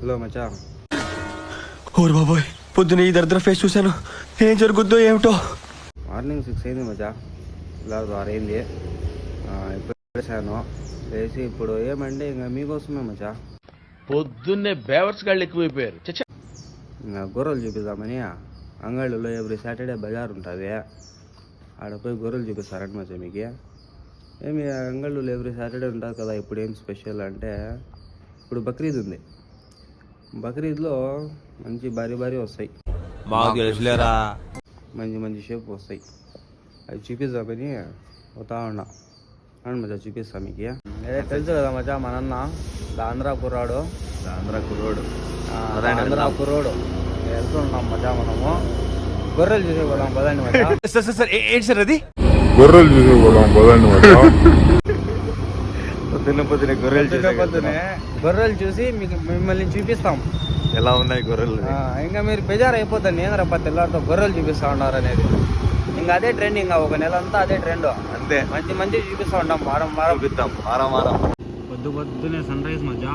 Hello మచా ఓరు బాబోయ్ పొద్దున ఈ దరిద్ర ఫేస్ చూశాను. ఏం జరుగుద్దో ఏమిటో? మార్నింగ్ సిక్స్ అయింది మచా ఆ, ఇప్పుడు లేచాను. లేచి ఇప్పుడు ఏమంటే ఇంకా మీకోసమే మచా పొద్దున్నే బేవర్స్ గాళ్ళు ఎక్కువైపోయారు. చచ్చా ఇంకా గొర్రెలు చూపిద్దామని అంగళ్ళలో ఎవ్రీ సాటర్డే బజార్ ఉంటుంది. ఆడ పోయి గొర్రెలు చూపిస్తారంట మచ్చా మీకు. ఏమి అంగళ్ళు ఎవ్రీ సాటర్డే ఉంటుంది కదా ఇప్పుడు ఏం స్పెషల్ అంటే ఇప్పుడు బక్రీద్ ఉంది. బక్రీద్లో మంచి భారీ భారీ వస్తాయి. మాకు తెలుసులేరా. మంచి మంచి షేప్ వస్తాయి. అవి చూపిద్దామని పోతా ఉన్నా. అవును మచ్చా చూపిస్తా మీకు. అదే తెలుసు కదా మచ్చా మన అన్న ఆంధ్ర కుర్రాడు. ఆంధ్ర కుర్రోడు ఆంధ్ర కుర్రోడు. వెళ్తున్నాం మచ్చా మనము. గొర్రెలు చూసే పోదాం పదండి మచ్చా సార్ సార్ ఏంటి సార్ అది? గొర్రెలు చూసేవాళ్ళం పదండి మచ్చా పొద్దున్న పొద్దున గొర్రెలు పొద్దున్నే పొద్దునే గొర్రెలు చూసి మీకు మిమ్మల్ని చూపిస్తాం. ఎలా ఉన్నాయి గొర్రెలు? ఇంకా మీరు బెజార్ అయిపోతాను నేను రప్ప తెల్లారితో గొర్రెలు చూపిస్తా ఉన్నారు అనేది. ఇంకా అదే ట్రెండ్ ఇంకా ఒక నెల అంతా అదే ట్రెండ్ అంతే. మంచి మంచి చూపిస్తా ఉంటాం. వారం వారం. చూపిద్దాం. వారం వారం. పొద్దు పొద్దునే సన్ రైజ్ మధ్య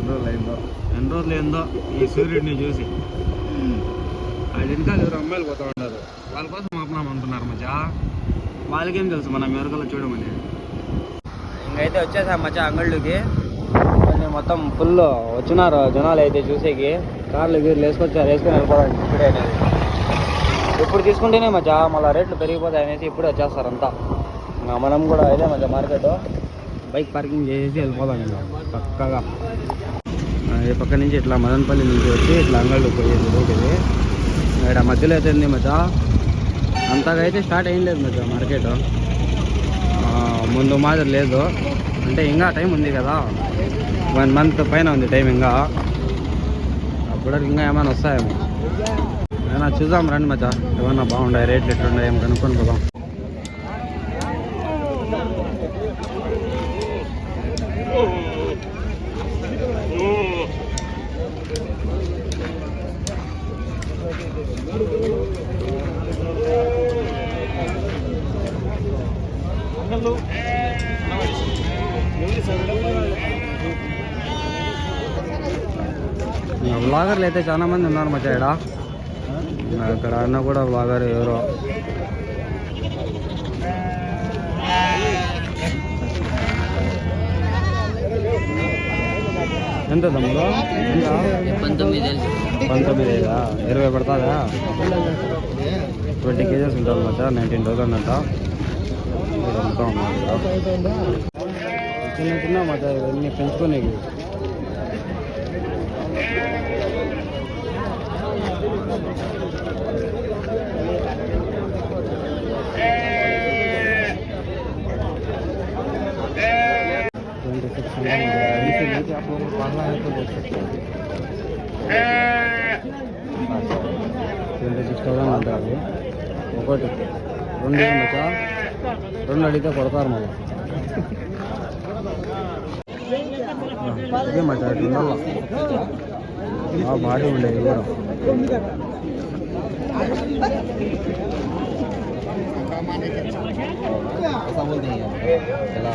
ఎన్నో లైన్లో ఎన్ని రోజులు ఏందో ఈ సూర్యుడిని చూసి. అది ఇంకా ఎవరు అమ్మాయిలు పోతా ఉన్నారు. వాళ్ళ కోసం ఆపనాం అనుకున్నారు మధ్య వాళ్ళకేం తెలుసు? మన మెరుగలో చూడమని. అయితే వచ్చేసాం మధ్య అంగళ్ళుకి. కొంచెం మొత్తం ఫుల్ వచ్చినారు జనాలు అయితే చూసేకి. కార్లు గీర్లు వేసుకొచ్చారు వేసుకొని వెళ్ళిపోవడానికి ఇప్పుడే అనేది. ఇప్పుడు తీసుకుంటేనే మధ్య మళ్ళీ రేట్లు పెరిగిపోతాయి అనేసి ఇప్పుడే వచ్చేస్తారు అంతా. ఇంకా మనం కూడా ఇదే మధ్య మార్కెట్ బైక్ పార్కింగ్ చేసేసి వెళ్ళిపోదాం ఇంకా పక్కగా. ఈ పక్క నుంచి ఇట్లా మదనపల్లి నుంచి వచ్చి ఇట్లా అంగళ్ళు పోయేది రోడ్ ఇక్కడ మధ్యలో అయితే ఉంది మధ్య అంతగా అయితే స్టార్ట్ అయ్యం మధ్య మార్కెట్ ముందు మాదిరి లేదు. అంటే ఇంకా టైం ఉంది కదా. వన్ మంత్ పైన ఉంది టైం ఇంకా. అప్పటికి ఇంకా ఏమైనా వస్తాయేమో. ఏమైనా చూద్దాం రండి మచ్చా. ఏమన్నా బాగుంటాయి రేట్లు ఎట్లున్నాయి ఏమి కనుక్కొని పోదాం వ్లాగర్లు అయితే చాలా మంది ఉన్నారు మధ్య ఇక్కడ ఇక్కడ అన్న కూడా వ్లాగర్ ఎవరో. ఎంత తమ్ముడు? పంతొమ్మిది ఐదా ఇరవై పడుతుందా? ట్వంటీ కేజెస్ ఉంటుంది మధ్య నైన్టీన్ థౌసండ్ అంట. ఇక్కడ అమ్ముతా ఉన్నారు ఇక్కడ. చిన్న చిన్న మధ్య ఇవన్నీ పెంచుకునేవి ट्वेंटी सिक्स नीचे नीचे आप लोगों को पढ़ना है तो देख सकते हैं ట్వంటీ సిక్స్ థౌసండ్ అంటారు ఒకటి రెండు మచ్చా రెండు అడిగితే కొడతారు మళ్ళీ. ఇదే మచ్చా ఇట్లా ఉండాల బాగా బాడీ ఉండేది కూడా ఎలా?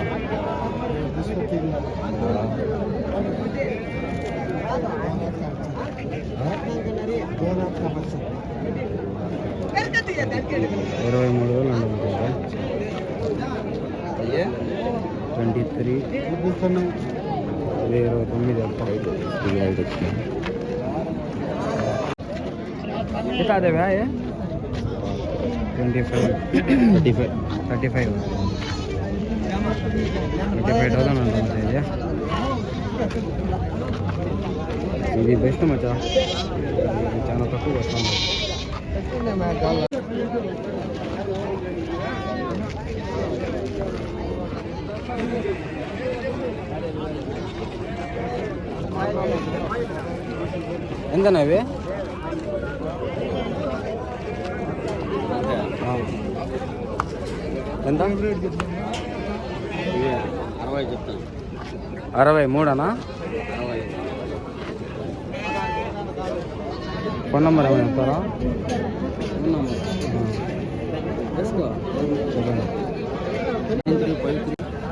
ఇరవై మూడు వేలు అనుకుంటారా ట్వంటీ త్రీ ఇది ఇరవై తొమ్మిది ఎంత అదే వ్యా twenty five. Thirty five. Thirty five. Thirty five thousand ఉంటుంది ఇది ఇది బెస్ట్ మచ్చా. చాలా తక్కువ వస్తుంది. ఎంతనా ఇవి ఆ. ఎంత అరవై చెప్తాను అరవై మూడనా ఫోన్ నెంబర్ ఏమైనా చెప్తారా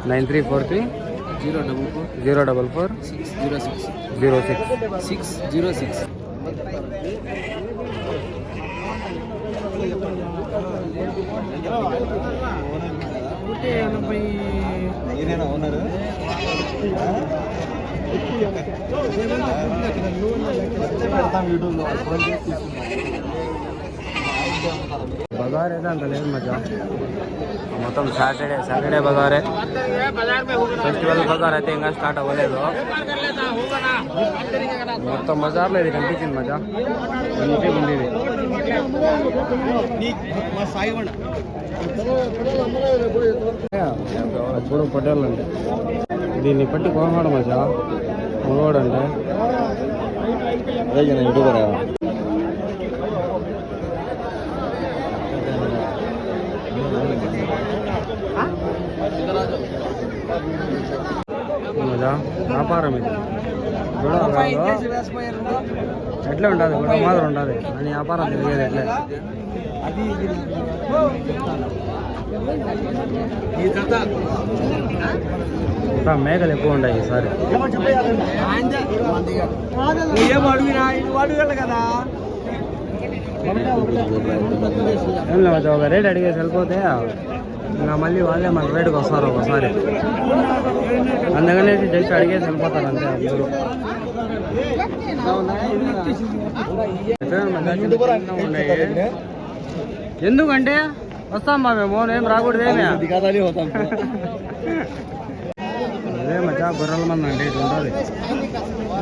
nine three four three zero double four zero double four six zero six zero six six zero six ఎనభై బజార్ అయితే అంత లేదు మధ్య. మొత్తం సాటర్డే సాటర్డే బజారే ఫెస్టివల్ బజార్ అయితే ఇంకా స్టార్ట్ అవ్వలేదు. మొత్తం బజార్లో ఇది కనిపించింది మధ్య. ఇంటికి ఉంది ఇది చూడు పొట్టేళ్ళు అంటే దీన్ని పట్టి కోమాడు మధ్య. మగవాడు అంటే. యూట్యూబర్ వ్యాపారం ఇది. ఎట్లా ఉంటుంది గొడవ మాత్రం ఉంటుంది అని వ్యాపారం తిరిగేది ఎట్లే. ఇంకా మేకలు ఎక్కువ ఉన్నాయి ఈసారి. ఏం అడుగునా కదా. ఏం లేదు ఒక రేట్ అడిగేసి వెళ్ళిపోతే ఇంకా మళ్ళీ వాళ్ళే మన రేటుకి వస్తారు ఒకసారి. అందుకనే జస్ట్ అడిగేసి వెళ్ళిపోతారు అంతే అందరూ ఎందుకంటే వస్తాం బా మేము ఏం రాకూడదేమే అదే మచ్చా గొర్రెల మంది అండి ఇట్లా ఉంటుంది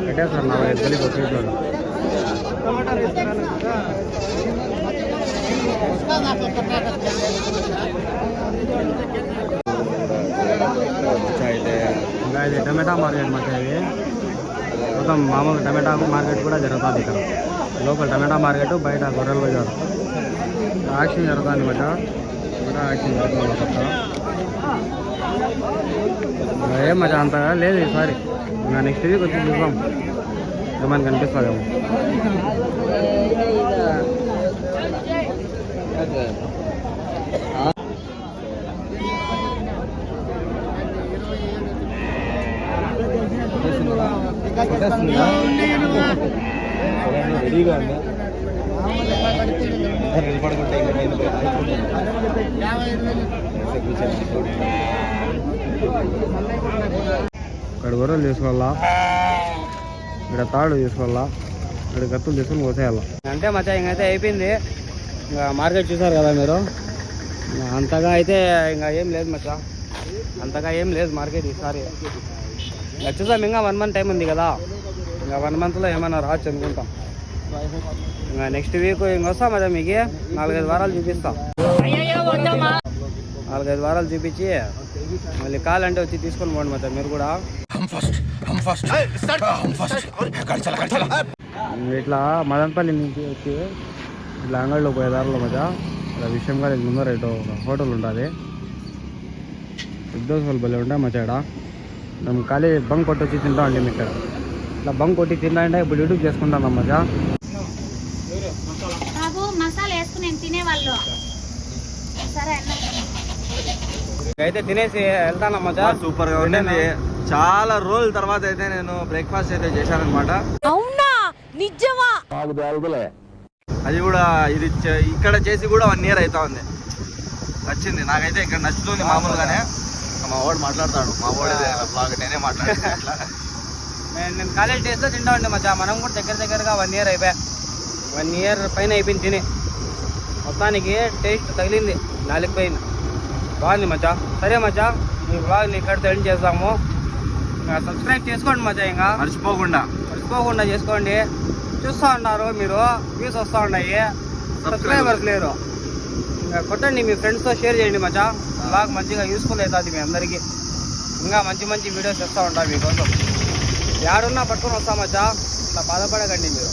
పెట్టేస్తారు నా తెలియదు వచ్చేటోళ్ళు ఇంకా ఇది టమాటా మార్కెట్ మధ్య ఇది. మొత్తం మామూలు టమాటా మార్కెట్ కూడా జరుగుతుంది ఇక్కడ. లోపల టమాటా మార్కెట్ బయట గొర్రెల బజారు. యాక్షన్ జరుగుతుంది మధ్య కూడా యాక్షన్ జరుగుతుంది కొత్త ఏం మజా అంతగా లేదు ఈసారి. ఇంకా నెక్స్ట్ వీక్ వచ్చి చూద్దాం. ఏమైనా కనిపిస్తుందేమో రెడీగా ఉందా రెడీ పడుకుంటే ఇక్కడ గొర్రెలు తీసుకోవాలా ఇక్కడ తాడు తీసుకోవాలా ఇక్కడ కత్తులు తీసుకొని పోసేయాలా. అంటే మచ్చా ఇంకైతే అయిపోయింది. ఇంకా మార్కెట్ చూసారు కదా మీరు? అంతగా అయితే ఇంకా ఏం లేదు మచ్చా. అంతగా ఏం లేదు మార్కెట్ ఈసారి. ఇంకా చూసాం ఇంకా వన్ మంత్ టైం ఉంది కదా. ఇంకా వన్ మంత్లో ఏమైనా రావచ్చు అనుకుంటాం. ఇంకా నెక్స్ట్ వీక్ ఇంకొస్తాం అదే మీకు. నాలుగైదు వారాలు చూపిస్తాం. నాలుగైదు వారాలు చూపించి మళ్ళీ కావాలంటే వచ్చి తీసుకొని పోండి మచ్చా మీరు కూడా. ఇట్లా మదనపల్లి నుంచి వచ్చి ఇట్లా అంగడిలో పోయే దారిలో మధ్య ఇలా విషయం కాదు ముందర ఇటు ఒక హోటల్ ఉంటుంది ఉద్యోగాలు భలే ఉంటాయి మచ్చా ఇక్కడ మేము ఖాళీ బంక్ కొట్టి వచ్చి తింటాం అండి మేము ఇక్కడ. ఇట్లా బంక్ కొట్టి అంటే ఇప్పుడు యూట్యూబ్ చేసుకుంటాం మచ్చా బాబు మసాలా వేసుకుని నేను తినేవాళ్ళు సరే అన్న అయితే తినేసి వెళ్తాను మచ్చా సూపర్గా ఉండింది చాలా రోజుల తర్వాత అయితే నేను బ్రేక్ఫాస్ట్ అయితే చేశాను అనమాట అవునా? నిజమా? అది కూడా ఇది ఇక్కడ చేసి కూడా వన్ ఇయర్ అవుతా ఉంది. నచ్చింది. నాకైతే ఇక్కడ నచ్చుతుంది మామూలుగానే. మా వాడు మాట్లాడతాడు. మా వాడు బ్లాగ్ నేనే మాట్లాడతాను అట్లా నేను కాలేజ్ డేస్లో తింటా ఉండే మచ్చా మనం కూడా దగ్గర దగ్గరగా వన్ ఇయర్ అయిపోయా. వన్ ఇయర్ పైన అయిపోయింది తిని. మొత్తానికి టేస్ట్ తగిలింది. నాలుగు పోయింది బాగుంది మచ్చా సరే మచ్చా ఈ బ్లాగ్ని ఇక్కడితో ఎండ్ చేస్తాము ఇంకా సబ్స్క్రైబ్ చేసుకోండి మచ్చా ఇంకా. మర్చిపోకుండా. మర్చిపోకుండా చేసుకోండి. చూస్తూ ఉన్నారు మీరు వ్యూస్ వస్తూ ఉన్నాయి. సబ్స్క్రైబర్స్ లేరు. ఇంకా కొట్టండి మీ ఫ్రెండ్స్తో షేర్ చేయండి మచ్చా బ్లాగ్ మంచిగా యూస్ఫుల్ అవుతుంది మీ అందరికీ. ఇంకా మంచి మంచి వీడియోస్ వస్తూ ఉంటాయి మీకోసం. యాడున్నా పట్టుకొని వస్తాం మచ్చా ఇట్లా బాధపడకండి మీరు.